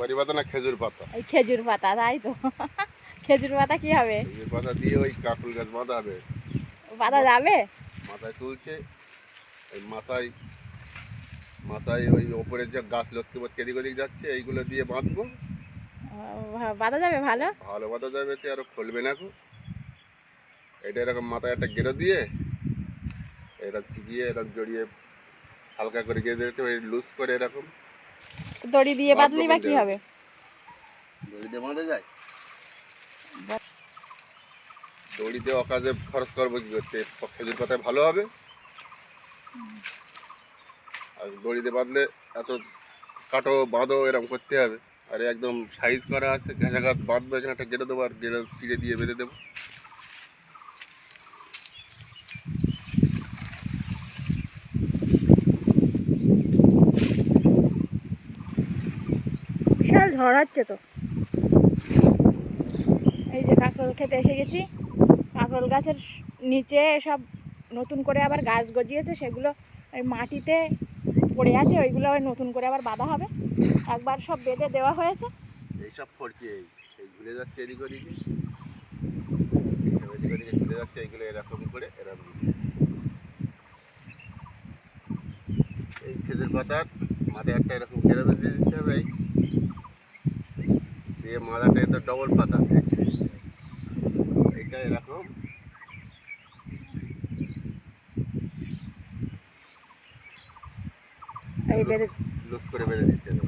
সুপারি পাতা না খেজুর পাতা? ওই খেজুর পাতা তাই তো। খেজুর পাতা কি হবে? খেজুর পাতা দিয়ে ওই কাকুল গাছ বাঁধা হবে পাতা যাবে? মাথায় তুলছে ওই মাথায় মাথায় ওই ওপরের যে গাছ লক্ষ্মী পথ এদিক ওদিক যাচ্ছে এইগুলো দিয়ে বাঁধবো। বাঁধা যাবে ভালো? ভালো বাঁধা যাবে তো আরও খুলবে না। এটা এরকম মাথায় একটা গেরো দিয়ে এরকম চিকিয়ে এরকম জড়িয়ে হালকা করে গেঁদে দিতে ওই লুজ করে এরকম। দড়ি দিয়ে বাঁধলি বা কি হবে? দড়ি দিয়ে বাঁধা যায়? দড়ি দিয়ে অকাজে খরচ করব কি করতে? খেজুর পাতায় ভালো হবে। আর দড়ি দিয়ে বাঁধলে এত কাটো বাঁধো এরকম করতে হবে। আর একদম সাইজ করা আছে ঘেঁষা গাছ বাঁধবো এখানে একটা গেড়ে দেবো আর গেড়ে চিড়ে দিয়ে বেঁধে দেবো। বিশাল ঝড় হচ্ছে তো। এই যে কাঁকরোল খেতে এসে গেছি। কাঁকরোল গাছের নিচে সব নতুন করে আবার গাছ গজিয়েছে, সেগুলো ওই মাটিতে পড়ে আছে, ওইগুলো ওই নতুন করে আবার বাঁধা হবে। একবার সব বেঁধে দেওয়া হয়েছে। এইসব এই ঘুরে যাচ্ছে এদিক ওদিকে। এরকম করে। এই খেজুর পাতার মাথায় একটা এরকম ঘেরে বেঁধে দিতে হবে দিয়ে মাথাটা এত ডবল পাতা। এইটা এরকম। লুজ করে বেঁধে দিতে হবে।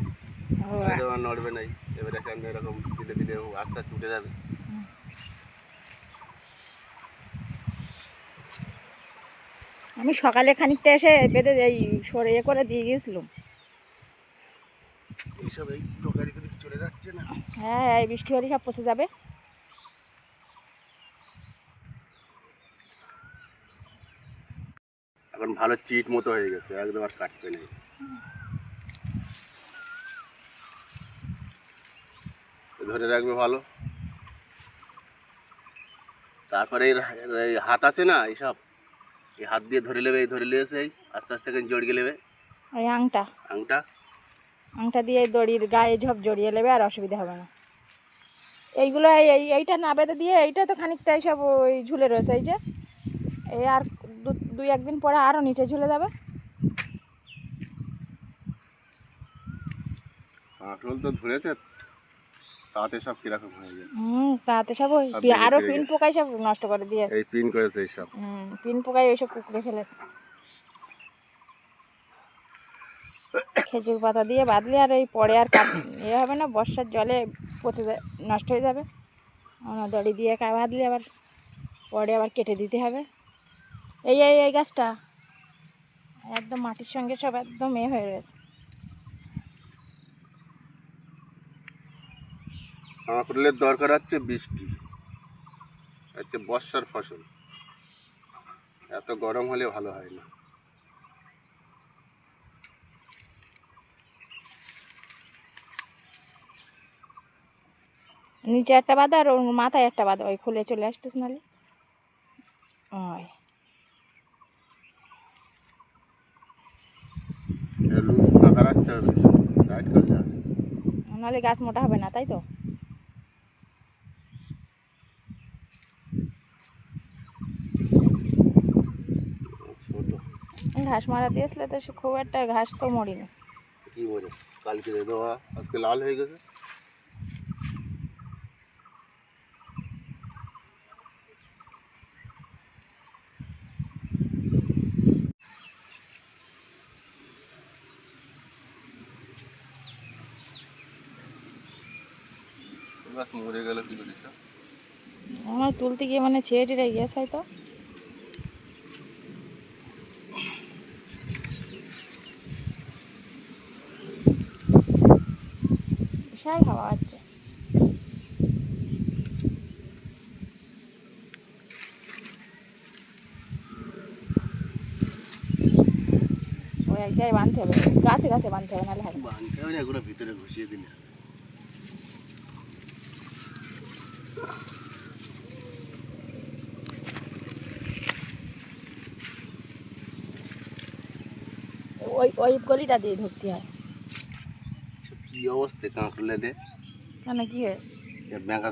ও, তাহলে আর নড়বে নাই এবার এখানে এরকম দিলে দিলে আস্তে আস্তে উঠে যাবে। আমি সকালে খানিকটা এসে বেঁধে এই সরে ইয়ে করে দিয়ে গিয়েছিলাম। এইসব এই যাচ্ছে না। হ্যাঁ এই বৃষ্টি হলে সব পচে যাবে। এখন ভালো চিট মতো হয়ে গেছে একদম আর কাটবে নেই ধরে রাখবে ভালো। তারপরে এর এই হাত আছে না এইসব এই হাত দিয়ে ধরে নেবে এই ধরে নিয়েছে এই আস্তে আস্তে জড়িয়ে নেবে। আংটা। আংটা। আংটা দিয়ে দড়ির গায়ে ঝপ জড়িয়ে নেবে আর অসুবিধা হবে না। এইগুলো এই এই- এইটা না বেঁধে দিয়ে এইটা তো খানিকটা এইসব ওই ঝুলে রয়েছে এই যে। এই আর দুই একদিন পরে আরও নিচে ঝুলে যাবে। কাঁকরোল তো ধরেছে তাতে সব কীরকম হয়ে গেছে। হুম তাতে সব ওই সব পি- পিন। পোকাই সব নষ্ট করে দিয়ে এই পিন করেছে এইসব। হুম পিন পোকাই ওইসব কুকুরে ফেলেছে। খেজুর পাতা দিয়ে বাঁধলে আর এই পরে আর কাট ইয়ে হবে না, বর্ষার জলে পচে নষ্ট হয়ে যাবে। আমরা দড়ি দিয়ে কা বাঁধলে আবার পরে আবার কেটে দিতে হবে। এই এই এই গাছটা একদম মাটির সঙ্গে সব একদম এ হয়ে রয়েছে কাঁকরোলের দরকার হচ্ছে বৃষ্টি, হচ্ছে বর্ষার ফসল। এত গরম হলে ভালো হয় না। নিচে একটা বাঁধা আর ওর মাথায় একটা বাঁধা। ওই খুলে চলে আসতেছ নালে ওই। নাহলে গাছ মোটা হবে না তাই তো? ঘাস মারা দিয়েছিলে তো খুব একটা ঘাস তো মরিনি। কি বলিস কালকে দেওয়া আজকে লাল হয়ে গেছে? গাছ মরে গেল কি আমার তুলতে গিয়ে মানে ছেড়ে টেড়ে গিয়েছে হয়তো বিশাল হাওয়া হচ্ছে। এক জায়গায় বাঁধতে হবে। গাছে গাছে বাঁধতে হবে নাহলে। বানতে হবে না এগুলো ভিতরে ঘুষিয়ে দিলে ওই ওই গলিটা দিয়ে ঢুকতে হয়। কি অবস্থা কাঁকড়লে রে কেন কি হয়? ব্যাঙ্কা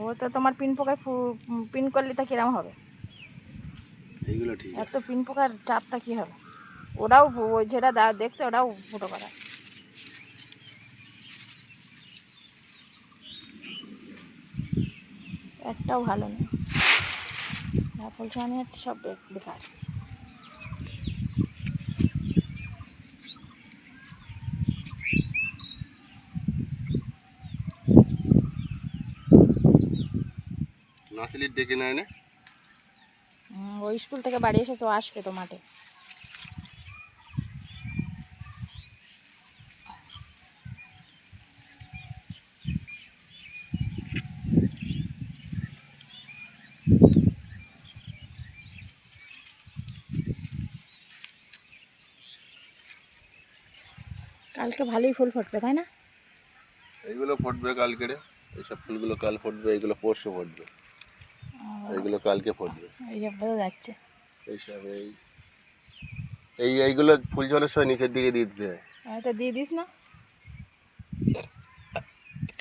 ও তো তোমার পিন পোকায় পিন করলে তা কিরম হবে? এইগুলো ঠিক এত পিন পোকার চাপটা কি হবে? ওরাও ওই যেটা দেখছে ওরাও ফুটো করা একটাও ভালো নেই বলছে আমি হচ্ছে সব বেকার। নাসিলির ডেকে নেয় না ওই স্কুল থেকে বাড়ি এসেছে আসবে তো মাঠে। কালকে ভালোই ফুল ফুটবে তাই না? এইগুলো ফুটবে কালকে রে। এইসব ফুলগুলো কাল ফুটবে এইগুলো পরশু ফুটবে। এইগুলো কালকে ফুটবে। এই যে বোঝা যাচ্ছে। এইসব এই। এই এইগুলো ফুল জলের সময় নিচের দিকে দিয়ে দিতে হয়। এটা দিয়ে দিস না।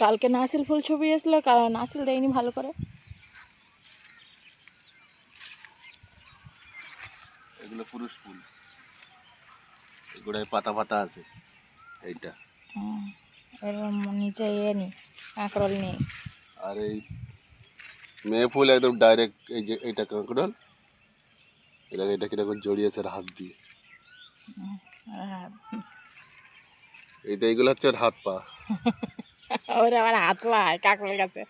কালকে নাসিল ফুল ছবি এসলো নাসিল দেয়নি ভালো করে। এগুলো পুরুষ ফুল। এগুলোয় পাতা পাতা আছে। এইটা। হুম, এর নিচে ইয়ে নি কাঁকরোল নেই। আর এই মেয়ে ফুল একদম ডাইরেক্ট এই যে এইটা কাঁকড়াল এটা এটা কীরকম জড়িয়েছে হাত দিয়ে। এইটা এইগুলো হচ্ছে ওর হাত পা। ওর আবার হাত পায় কাঁকরোল গাছে।